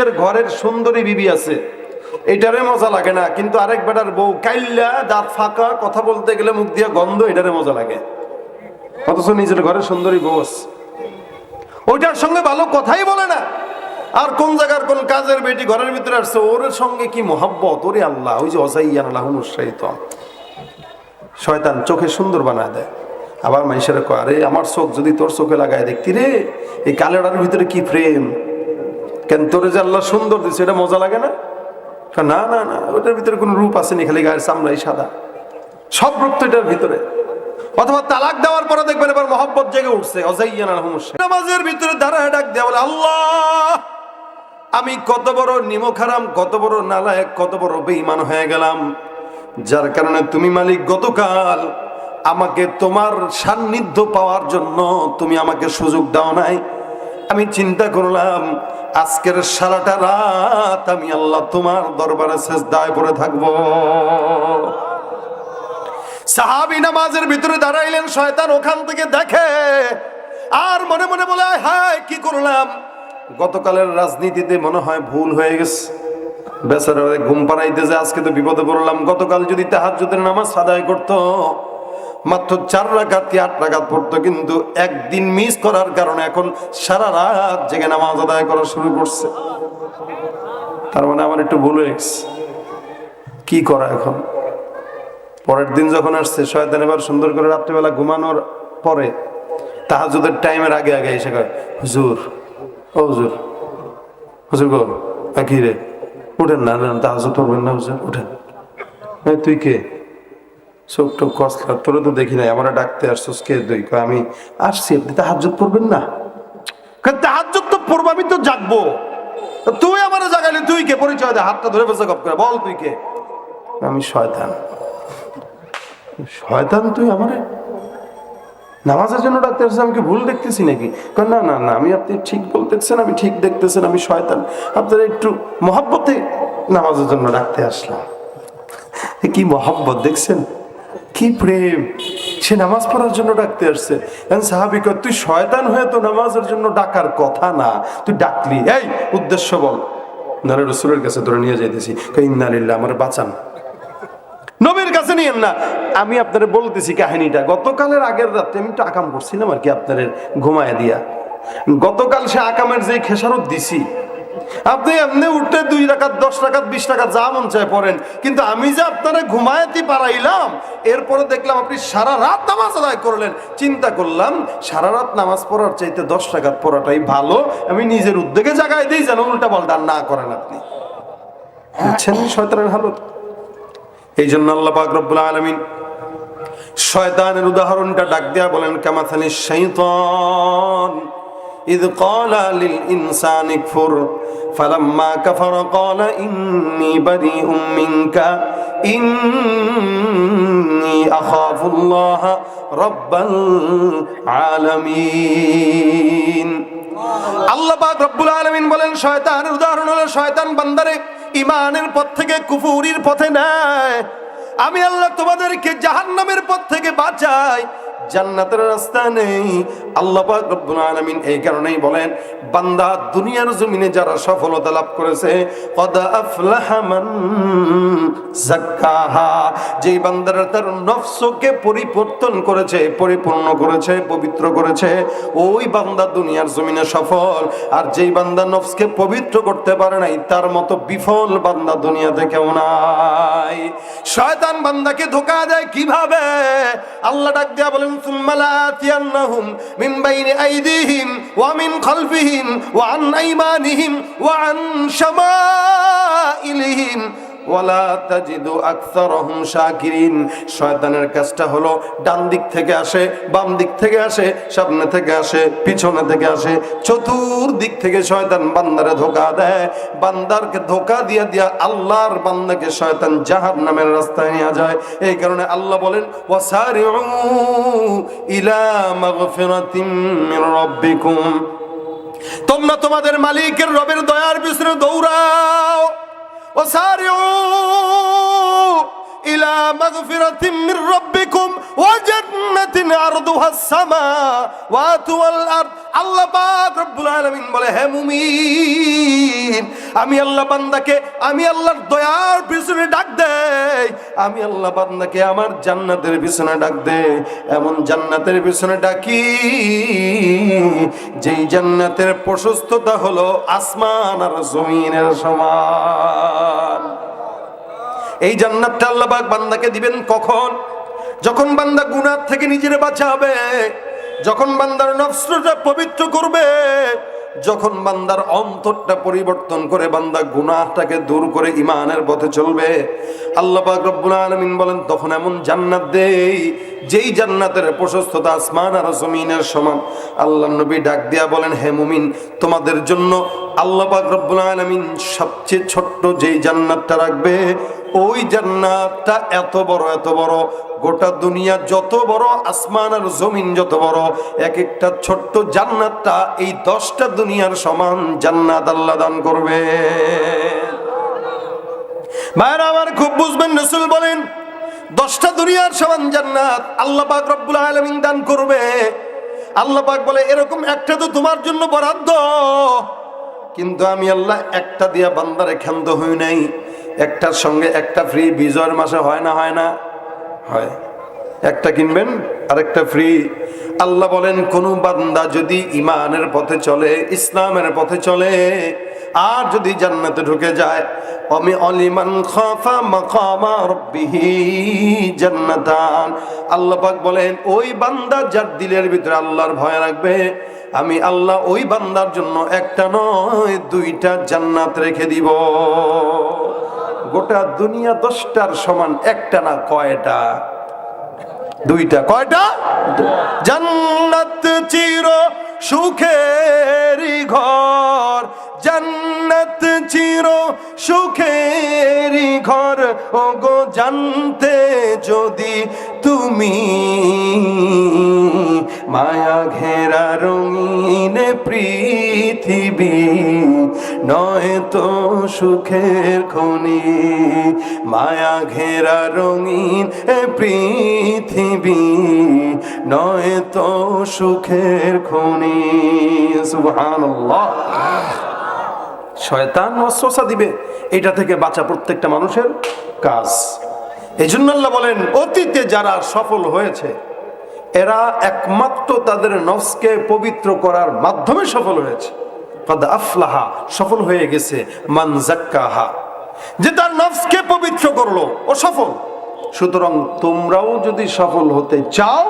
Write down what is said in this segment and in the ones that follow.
নিজের ঘরের সুন্দরী বিবি আছে। এটারে মজা লাগে না, কিন্তু আরেক বেটার বউ, কাইল্লা, দাঁত ফাঁকা, কথা বলতে গেলে মুখ দিয়ে গন্ধ, এটারে মজা লাগে। অথচ নিজের ঘরে সুন্দরী বউ আছে। ওইটার সঙ্গে ভালো কথাই বলে না। আর কোন জায়গার কোন কাজের বেটি ঘরের ভিতরে আসছে, ওর সঙ্গে কি মোহাব্বত? ওরে আল্লাহ, ওই যে অসাইয়ান আল্লাহ মুসাইত শয়তান চোখে সুন্দর বানায় দেয়। আবার মানুষের কয়, আরে, আমার চোখ যদি তোর চোখে লাগায় দেখতি রে, এই কালেরার ভিতরে কি প্রেম? কেন তোর যে আল্লাহ সুন্দর দিচ্ছে এটা মজা লাগে না? না না না ওটার ভিতরে কোনো রূপ আসেনি, খালি গায়ের চামড়াই সাদা। সব রূপ তো এটার ভিতরে। অথবা তালাক দেওয়ার পরে দেখবেন এবার মহব্বত জেগে উঠছে নামাজের ভিতরে দাঁড়ায় ডাক দেওয়া বলে, আল্লাহ, আমি কত বড় নিমখারাম, কত বড় নালায়ক, কত বড় বেঈমান হয়ে গেলাম। যার কারণে তুমি মালিক গতকাল, আমাকে তোমার সান্নিধ্য পাওয়ার জন্য তুমি আমাকে সুযোগ দাও নাই। আমি চিন্তা করলাম, আজকের সারাটা রাত আমি আল্লাহ তোমার দরবারে শেষ দায় পড়ে থাকব। সাহাবি নামাজের ভিতরে দাঁড়াইলেন, শয়তান ওখান থেকে দেখে, আর মনে মনে বলে হায়, কি করলাম? গতকালের রাজনীতিতে মনে হয় ভুল হয়ে গেছে। বেচারা ঘুম পাড়াইতে যে আজকে তো বিপদে পড়লাম। গতকাল যদি তাহাজ্জুদের নামাজ আদায় করতো মাত্র চার রাকাত কি আট রাকাত পড়তো, কিন্তু একদিন মিস করার কারণে এখন সারা রাত জেগে নামাজ আদায় করা শুরু করছে। তার মানে আমার একটু ভুল হয়ে গেছে। কি করা এখন? পরের দিন যখন আসছে, শয়তান এবার সুন্দর করে রাত্রিবেলা ঘুমানোর পরে তাহাজুদের টাইমের আগে আগে এসে কয়, হুজুর, ও হুজুর হুজুর গো কি রে? উঠেন না তাহাজুদ পড়বেন না, হুজুর, উঠেন। তুই কে? চোখ টোক কসলা, তোরা তো দেখি নাই, আমার ডাকতে আসছিস কে? তুই আমি আসছি, আপনি তাহাজুদ পড়বেন না? তাহাজুদ তো পড়ব, আমি তো জাগবো। তুই আমার জাগাইলে, তুই কে? পরিচয় দে, হাতটা ধরে ফেসে গপ করে, বল তুই কে? আমি শয়তান। শয়তান তুই আমারে? নামাজের জন্য ডাক্তার আমি কি ভুল দেখতেছি নাকি? না না না, আমি আপনি ঠিক বলতেছেন, আমি ঠিক দেখতেছেন, আমি শয়তান। আপনারা একটু মহাব্বতে নামাজের জন্য ডাকতে আসলাম। কি মহাব্বত, দেখছেন? কি প্রেম? সে নামাজ পড়ার জন্য ডাকতে আসছে। এখন সাহাবি কয়, তুই শয়তান হয়ে তো নামাজের জন্য ডাকার কথা না। তুই ডাকলি। এই উদ্দেশ্য বল। নারে রসুলের কাছে ধরে নিয়ে যাইতেছি। কই ইন্নালিল্লাহ আমার বাঁচান। নবীর কাছে নিয়েন না। আমি আপনারে বলতেছি কাহিনীটা। গতকালের আগের রাত্রে আমি একটু আকাম করছিলাম আর কি আপনাদের ঘুমায় দিয়া। গতকাল সে আকামের যে খেসারত দিছি আপনি এমনি উঠতে দুই রাকাত, দশ রাকাত, বিশ টাকা যা মন চায় পড়েন। কিন্তু আমি যে আপনারা ঘুমায়াতি পারাইলাম, এরপরে দেখলাম আপনি সারা রাত নামাজ আদায় করলেন। চিন্তা করলাম, সারা রাত নামাজ পড়ার চাইতে দশ টাকাত পড়াটাই ভালো। আমি নিজের উদ্যোগে জায়গায় দিই যেন উল্টা পাল্টা না করেন আপনি। বুঝছেন শয়তানের হালত? এই জন্য আল্লাহ রব্বুল আলামিন শয়তানের উদাহরণটা ডাক দেয়া বলেন, কামাথালি শাইতান। إذ قال للإنسان اكفر فلما كفر قال إني بريء منك إني أخاف الله رب العالمين আল্লাহ পাক রব্বুল আলামিন বলেন শয়তানের উদাহরণ হলো শয়তান বান্দারে ইমানের পথ থেকে কুফুরির পথে নেয় আমি আল্লাহ তোমাদেরকে জাহান্নামের পথ থেকে বাঁচাই জান্নাতের রাস্তা নেই। আল্লাহ পাক রব্বুল আলামিন এই কারণেই বলেন, বান্দা দুনিয়ার জমিনে যারা সফলতা লাভ করেছে যেই বান্দারা তার নফসকে পরিবর্তন করেছে, পরিপূর্ণ করেছে, পবিত্র করেছে, ওই বান্দা দুনিয়ার জমিনে সফল। আর যেই বান্দা নফসকে পবিত্র করতে পারে নাই, তার মতো বিফল বান্দা দুনিয়াতে কেউ নাই। শয়তান বান্দাকে ধোকা দেয় কীভাবে? আল্লাহ ডাক দেয়া বলেন ثم لآتينهم من بين أيديهم ومن خلفهم وعن أيمانهم وعن شمائلهم ওয়ালা তাজিদু আকসারহুম শাকিরিন। শয়তানের কাজটা হলো ডান দিক থেকে আসে, বাম দিক থেকে আসে, সামনে থেকে আসে, পিছনে থেকে আসে। চতুর্দিক থেকে শয়তান বান্দারে ধোকা দেয়। বান্দারকে ধোকা দিয়া দিয়া আল্লাহর বান্দাকে শয়তান জাহান্নামের রাস্তায় নিয়ে যায়। এই কারণে আল্লাহ বলেন, ওয়াসারিউ ইলা মাগফিরাতিম মির রাব্বিকুম। তোমরা তোমাদের মালিকের রবের দয়ার পিছনে দৌড়াও। وسارعوا إلى مغفرة من ربكم وجنة عرضها السماوات والأرض الله باك رب আলামিন বলে, হে মুমিন, আমি আল্লাহ বান্দাকে, আমি আল্লাহর দয়ার পিছনে ডাক দেই। আমি আল্লাহ বান্দাকে আমার জান্নাতের পিছনে ডাক দে এমন জান্নাতের পিছনে ডাকি, যেই জান্নাতের প্রশস্ততা হলো আসমান আর জমিনের সমান। এই জান্নাতটা আল্লাহ বান্দাকে দিবেন কখন? যখন বান্দা গুনার থেকে নিজের বাঁচাবে যখন বান্দার নফসটা পবিত্র করবে, যখন বান্দার অন্তরটা পরিবর্তন করে বান্দা গুনাহটাকে দূর করে ইমানের পথে চলবে, আল্লাহ পাক রব্বুল আলামিন বলেন, তখন এমন জান্নাত দেই, যেই জান্নাতের প্রশস্ততা আসমান আর জমিনের সমান। আল্লাহ নবী ডাক দিয়া বলেন, হে মুমিন, তোমাদের জন্য আল্লাহ রব্বুল আলামিন সবচেয়ে ছোট্ট যেই জান্নাতটা রাখবে, ওই জান্নাতটা এত বড় এত বড়। গোটা দুনিয়া যত বড়, আসমান আর জমিন যত বড় এক একটা ছোট্ট জান্নাতটা এই দশটা দুনিয়ার সমান জান্নাত আল্লাহ দান করবে। ভাইরা আমার খুব বুঝবেন, রসুল বলেন, দশটা দুনিয়ার সমান জান্নাত আল্লাহ পাক রব্বুল আলামিন দান করবে। আল্লাহ পাক বলে, এরকম একটা তো তোমার জন্য বরাদ্দ। কিন্তু আমি আল্লাহ একটা দিয়া বান্দারে ক্ষান্ত হই নাই। একটার সঙ্গে একটা ফ্রি বিজয়ের মাসে হয় না হয় না? হয়। একটা কিনবেন, আরেকটা ফ্রি আল্লাহ বলেন, কোন বান্দা যদি ইমানের পথে চলে, ইসলামের পথে চলে, আর যদি জান্নাতে ঢুকে যায় জান্নাতান। আল্লাহ বলেন, ওই বান্দা যার দিলের ভিতরে আল্লাহর ভয় রাখবে আমি আল্লাহ ওই বান্দার জন্য একটা নয়, দুইটা জান্নাত রেখে দিব। গোটা দুনিয়া দশটার সমান একটা না কয়টা? দুইটা। কয়টা? জান্নাত চির সুখের ঘর। জান্নাত চির সুখের ঘর। ও গো জানতে যদি তুমি মায়া ঘেরা রঙিন পৃথিবী, নয় তো সুখের খনি। মায়া ঘেরা রঙিন পৃথিবী, নয় তো সুখের খনি। সুবহানাল্লাহ। শয়তান ওয়াসওয়াসা দিবে, এটা থেকে বাঁচা প্রত্যেকটা মানুষের কাজ। এই জন্য আল্লাহ বলেন, অতীতে যারা সফল হয়েছে এরা একমাত্র তাদের নফসকে পবিত্র করার মাধ্যমে সফল হয়েছে। কদ আফলাহা, সফল হয়ে গেছে মান জাক্কাহা যে তার নফসকে পবিত্র করল, ও সফল। সুতরাং তোমরাও যদি সফল হতে চাও,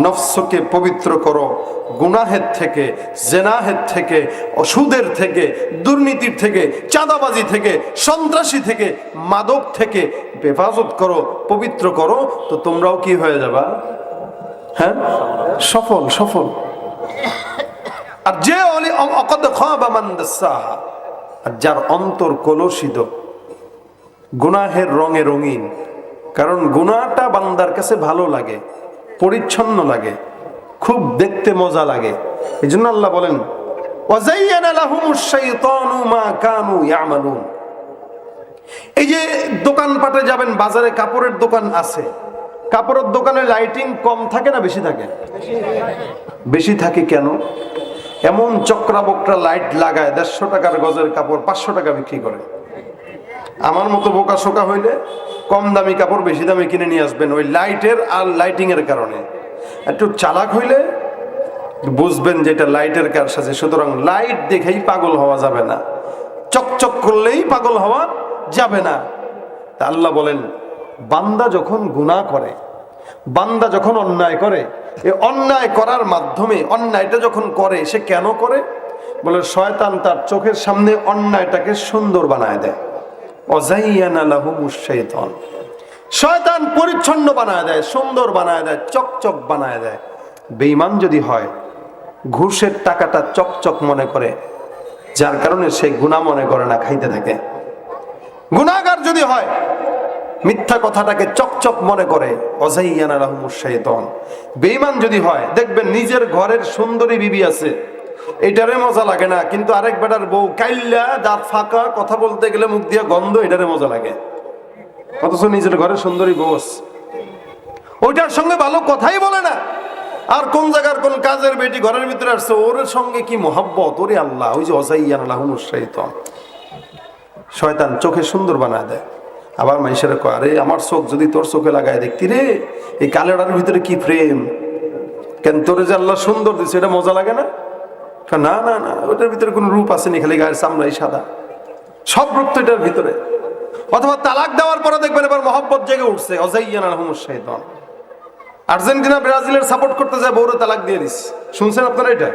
নফসকে পবিত্র করো। গুনাহের থেকে, জেনাহের থেকে, অসুদের থেকে, দুর্নীতির থেকে, চাঁদাবাজি থেকে, সন্ত্রাসী থেকে, মাদক থেকে, হেফাজত করো, পবিত্র করো, তো তোমরাও কি হয়ে যাবা? হ্যাঁ? সফল সফল। আর যে অলি অকদ আর যার অন্তর কলসিত গুনাহের রঙে রঙিন, কারণ গুনাহটা বান্দার কাছে ভালো লাগে, পরিচ্ছন্ন লাগে, খুব দেখতে মজা লাগে। এই জন্য আল্লাহ বলেন এই যে দোকানপাটে যাবেন, বাজারে কাপড়ের দোকান আছে কাপড়ের দোকানে লাইটিং কম থাকে না বেশি থাকে? বেশি থাকে কেন? এমন চক্রা বকরা লাইট লাগায় দেড়শো টাকার গজের কাপড় পাঁচশো টাকা বিক্রি করে। আমার মতো বোকা শোকা হইলে কম দামি কাপড় বেশি দামে কিনে নিয়ে আসবেন ওই লাইটের আর লাইটিং এর কারণে। একটু চালাক হইলে বুঝবেন যে এটা লাইটের কার সাথে, সুতরাং লাইট দেখেই পাগল হওয়া যাবে না। চকচক করলেই পাগল হওয়া যাবে না। তা আল্লাহ বলেন বান্দা যখন গুনাহ করে, বান্দা যখন অন্যায় করে, এ অন্যায় করার মাধ্যমে, অন্যায়টা যখন করে, সে কেন করে? বলে, শয়তান তার চোখের সামনে অন্যায়টাকে সুন্দর বানায় দেয়। অজাইয়ানা শয়তান পরিচ্ছন্ন বানায় দেয়, সুন্দর বানায় দেয়, চকচক বানায় দেয়। বেঈমান যদি হয়, ঘুষের টাকাটা চকচক মনে করে, যার কারণে সে গুণা মনে করে না, খাইতে থাকে। গুণাগার যদি হয় মিথ্যা কথাটাকে চকচক মনে করে শৈতন বেঈমান যদি হয়, দেখবেন নিজের ঘরের সুন্দরী বিবি আছে। এটারে মজা লাগে না, কিন্তু আরেক বেটার বউ কাইল্লা দাঁত ফাঁকা, কথা বলতে গেলে মুখ দিয়ে গন্ধ, এটারে মজা লাগে। অথচ নিজের ঘরে সুন্দরী আছে। ওইটার সঙ্গে ভালো কথাই বলে না। আর কোন জায়গার কোন কাজের বেটি ঘরের ভিতরে আসছে, ওর সঙ্গে কি মোহাব্বত? ওরে আল্লাহ, ওই যে অজাইয়ান আল্লাহ শয়তান চোখে সুন্দর বানায় দেয়। আবার মানুষের কয়, আরে, আমার চোখ যদি তোর চোখে লাগায় দেখতি রে, এই কালেরার ভিতরে কি প্রেম? কেন, তোর যে আল্লাহ সুন্দর দিচ্ছে এটা মজা লাগে না? না না না ওটার ভিতরে কোনো রূপ আসেনি খালি গায়ের চামড়াই সাদা। সব রূপ তো এটার ভিতরে। অথবা তালাক দেওয়ার পরে দেখবেন এবার মহব্বত জেগে উঠছে, অজাইয়ান আর্জেন্টিনা, ব্রাজিলের সাপোর্ট করতে যায়, বউরে তালাক দিয়ে দিস শুনছেন আপনারা এটা?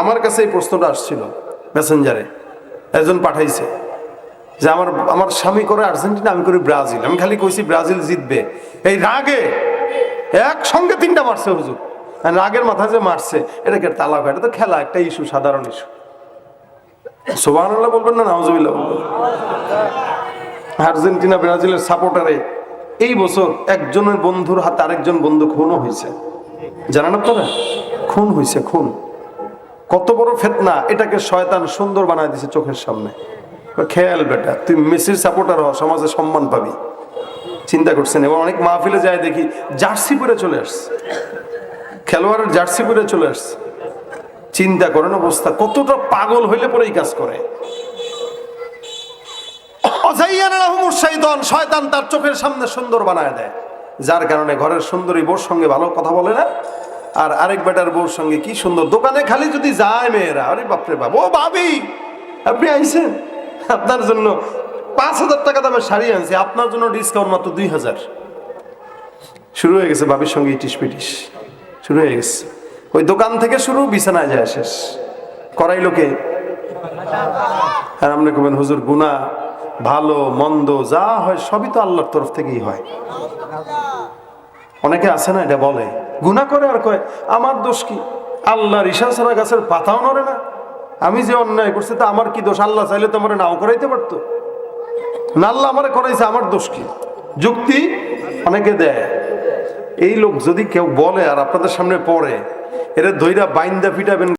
আমার কাছে এই প্রশ্নটা আসছিল মেসেঞ্জারে একজন পাঠাইছে। যে আমার আমার স্বামী করে আর্জেন্টিনা, আমি করি ব্রাজিল। আমি খালি কইছি ব্রাজিল জিতবে। এই রাগে একসঙ্গে তিনটা মারছে হুজুর। রাগের মাথা যে মারছে এটাকে তালাক এটা তো খেলা, একটা ইস্যু, সাধারণ ইস্যু। সোবাহ বলবেন না, নাউজুবিল্লাহ বলবেন। আর্জেন্টিনা, ব্রাজিলের সাপোর্টারে এই বছর একজনের বন্ধুর হাতে আরেকজন বন্ধু খুনও হয়েছে। জানেন আপনারা? খুন হয়েছে, খুন। কত বড় ফেতনা, এটাকে শয়তান সুন্দর বানায় দিছে চোখের সামনে। খেয়াল বেটা, তুই মেসির সাপোর্টার হ, সমাজে সম্মান পাবি। চিন্তা করছেন এবং অনেক মাহফিলে যায় দেখি জার্সি পরে চলে আসছে। খেলোয়াড়ের জার্সি পরে চলে আসছে। চিন্তা করেন অবস্থা, কতটা পাগল হইলে পরে এই কাজ করে। শয়তান তার চোখের সামনে সুন্দর বানায় দেয়। যার কারণে ঘরের সুন্দরী বউর সঙ্গে ভালো কথা বলে না। আর আরেক বেটার বউর সঙ্গে কি সুন্দর, দোকানে খালি যদি যায় মেয়েরা, আরে বাপরে বাপ, ও ভাবি, আপনি আইছেন? আপনার জন্য পাঁচ হাজার টাকা দামের শাড়ি আনছি, আপনার জন্য ডিসকাউন্ট মাত্র দুই হাজার। শুরু হয়ে গেছে ভাবির সঙ্গে ইটিস পিটিস শুরু হয়ে গেছে। ওই দোকান থেকে শুরু, বিছানায় যায় শেষ। করাইলো কে? আর আপনি কবেন, হুজুর গুনা ভালো, মন্দ, যা হয় সবই তো আল্লাহর তরফ থেকেই হয়। অনেকে আছে না, এটা বলে। গুনাহ করে আর কয়, আমার দোষ কি? আল্লাহর ঈশা ছাড়া গাছের পাতাও নড়ে না। আমি যে অন্যায় করছি, তা আমার কি দোষ? আল্লাহ চাইলে তো আমার নাও করাইতে পারতো। না, আল্লাহ আমার করাইছে, আমার দোষ কি? যুক্তি অনেকে দেয়। এই লোক যদি কেউ বলে আর আপনাদের সামনে পড়ে, এরা ধৈরা বাইন্দা ফিটাবেন